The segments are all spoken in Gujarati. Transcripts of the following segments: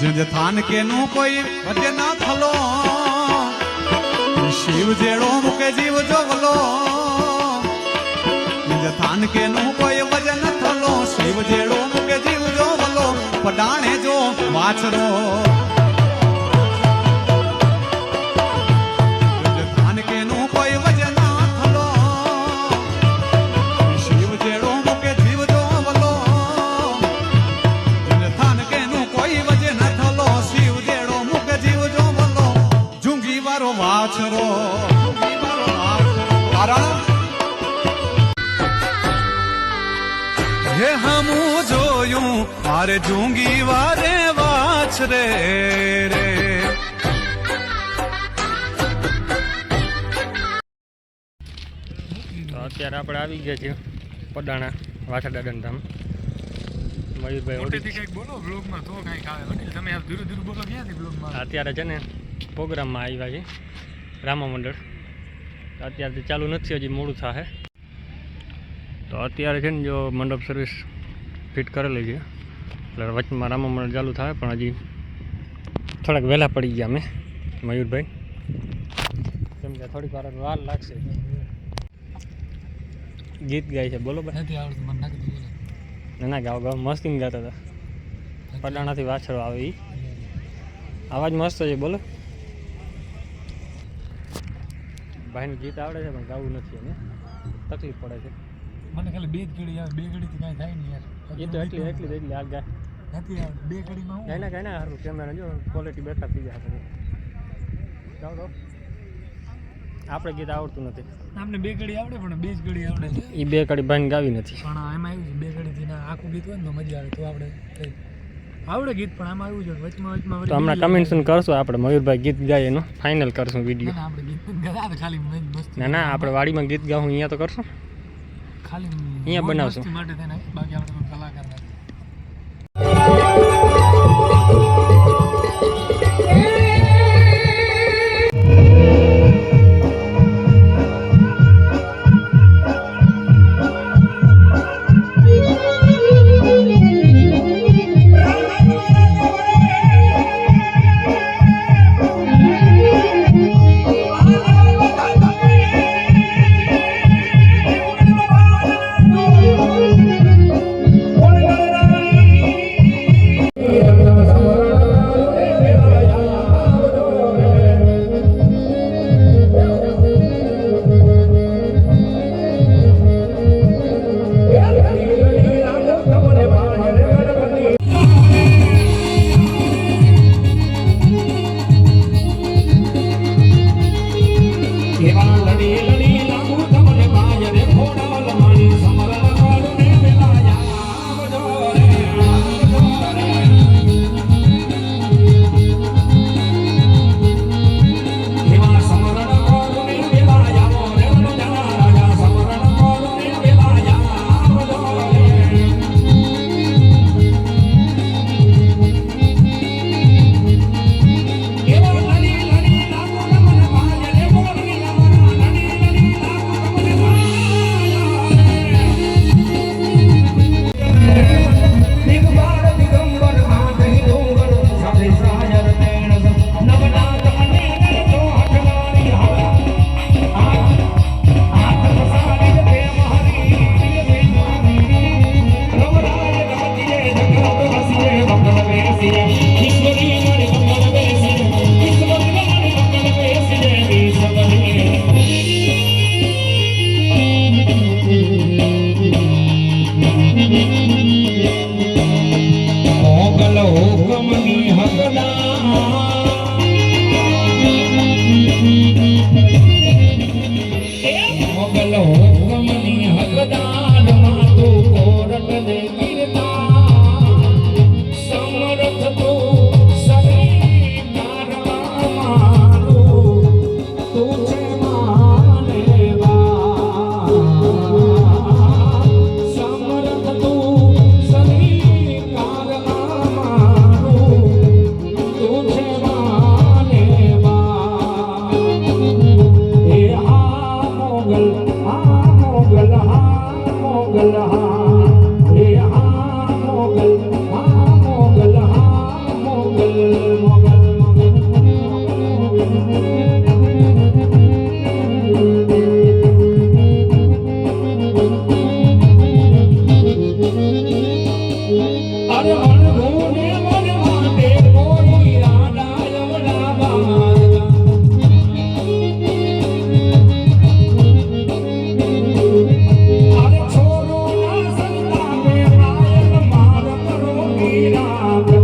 જે થાન કેનું કોઈ ભજે ના થલો શિવ જેડો મૂકે જીવ જોગલો. જે થાન કેનું કોઈ ભજે ન થલો? શિવ જેડો મૂકે જીવ જોગલો. પડાણે જો વાછરો. વારો વાછરો હે હમું જોયું મારે જુંગી વારે વાછરે રે અત્યારે આપણે આવી ગયા છીએ પડાણા વાછા દાદન ધામ મયુરભાઈ ઓડી કંઈક બોલો બ્લોગમાં તો કંઈક આવે. તમે ધીરે ધીરે બોલો ક્યાંથી બ્લોગમાં અત્યારે છે ને પ્રોગ્રામમાં આવ્યા છે રામા મંડળ. તો ચાલુ નથી હજી મોડું થશે તો અત્યારે છે ને જો મંડપ સર્વિસ ફિટ કરેલી છે. એટલે વચમાં રામા મંડળ ચાલુ થાય પણ હજી થોડાક વહેલા પડી ગયા અમે મયુરભાઈ. કેમ કે થોડીક વાર વાર લાગશે. ગીત ગાય છે બોલો નથી આવડતું મને ના ના ગાવ ગાવ મસ્ત ગીત ગાતા હતા પડાણાથી વાછળો આવે એ અવાજ મસ્ત છે બોલો. ભાઈને ગીત આવડે છે પણ ગાવું નથી એને. તકલીફ પડે છે. મને ખાલી બે જ ઘડી આવે બે ઘડીથી કાંઈ થાય નહીં યાર. એ તો એટલી એટલી એટલી આ ગાય. નથી બે ઘડીમાં હું? ગાય ના ગાય ના સારું કેમેરા જો ક્વોલિટી બેકાર થઈ જાય ગાવ ગાવ આપણે ગીત આવડતું નથી. આપણે બે ઘડી આવડે પણ બે જ ઘડી આવડે. છે એ બે કડી ભાઈને ગાવી નથી. પણ એમાં એવું છે બે ઘડીથી ના આખું ગીત હોય ને તો મજા આવે તો આપણે થઈ. આવડે ગીત પણ આમાં આવ્યું છે વચમાં વચમાં તો હમણાં કમેન્શન કરશું આપણે. મયુરભાઈ ગીત ગાય એનું. ફાઇનલ કરશું વીડિયો આપણે ગીત તો ખાલી મસ્ત. ના ના આપણે વાડીમાં ગીત ગાવું અહીંયા તો કરશું. ખાલી અહીંયા બનાવશું. માટે બાકી આપણે Amen.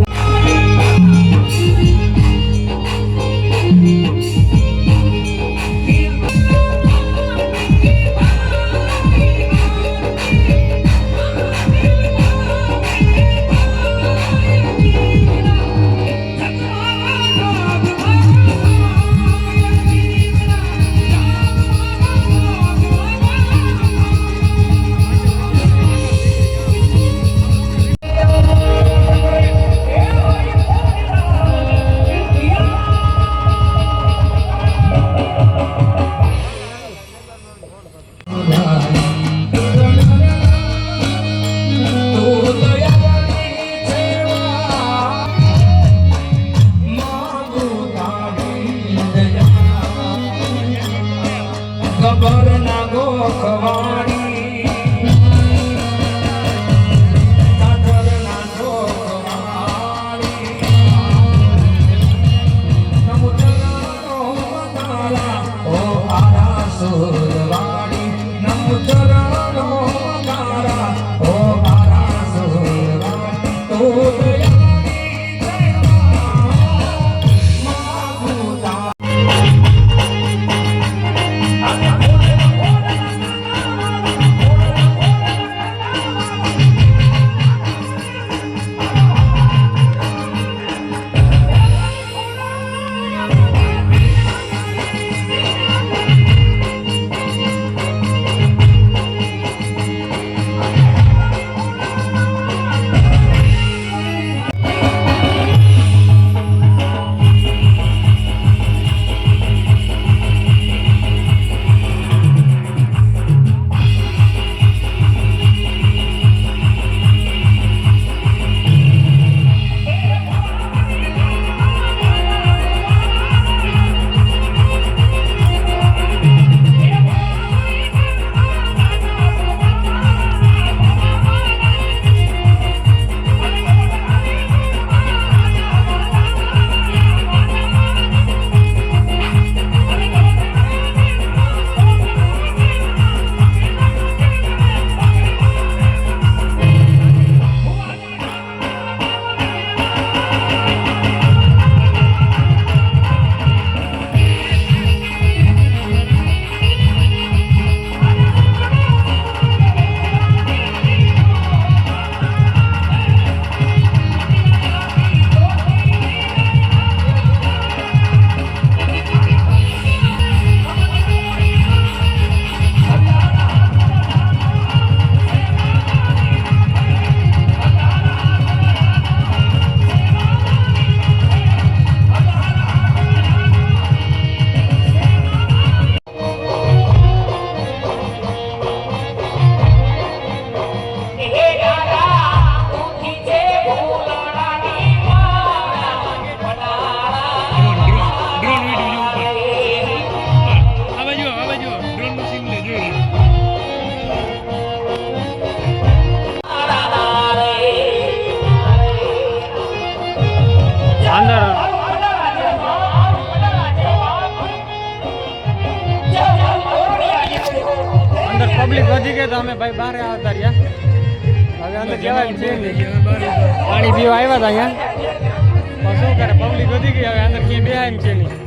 અમે ભાઈ બહાર આવતા રહ્યા. હવે અંદર જવાનું છે પાણી પીવા આવ્યા હતા અહીંયા. શું કરે પબ્લિક વધી ગઈ, હવે અંદર ક્યાંય બેહાય છે નહીં.